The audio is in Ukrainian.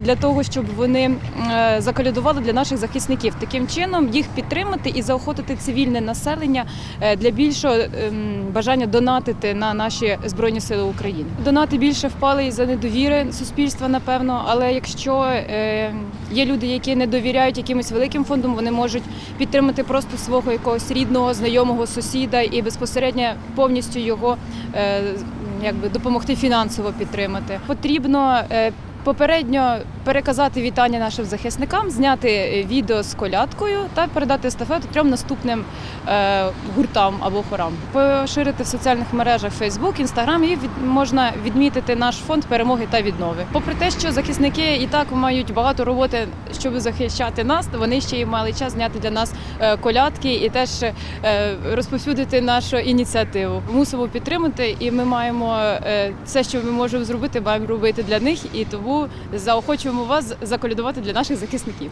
для того, щоб вони е, заколядували для наших захисників. Таким чином їх підтримати і заохотити цивільне населення е, для більшого ем, бажання донатити на наші збройні сили України. Донати більше впали із за недовіри суспільства, напевно. Але якщо е, є люди, які не довіряють якимось великим фондам, вони можуть підтримати просто свого якогось рідного, знайомого сусіда і безпосередньо повністю його якби допомогти фінансово підтримати. Потрібно попередньо переказати вітання нашим захисникам, зняти е, відео з колядкою та передати естафету трьом наступним е, гуртам або хорам. Поширити в соціальних мережах Facebook, Instagram і від, можна відмітити наш фонд перемоги та віднови. Попри те, що захисники і так мають багато роботи, щоб захищати нас, вони ще й мали час зняти для нас е, колядки і теж розповсюдити нашу ініціативу. Мусимо підтримати, і ми маємо все, що ми можемо зробити, маємо робити для них. І тому заохочуємо вас заколядувати для наших захисників.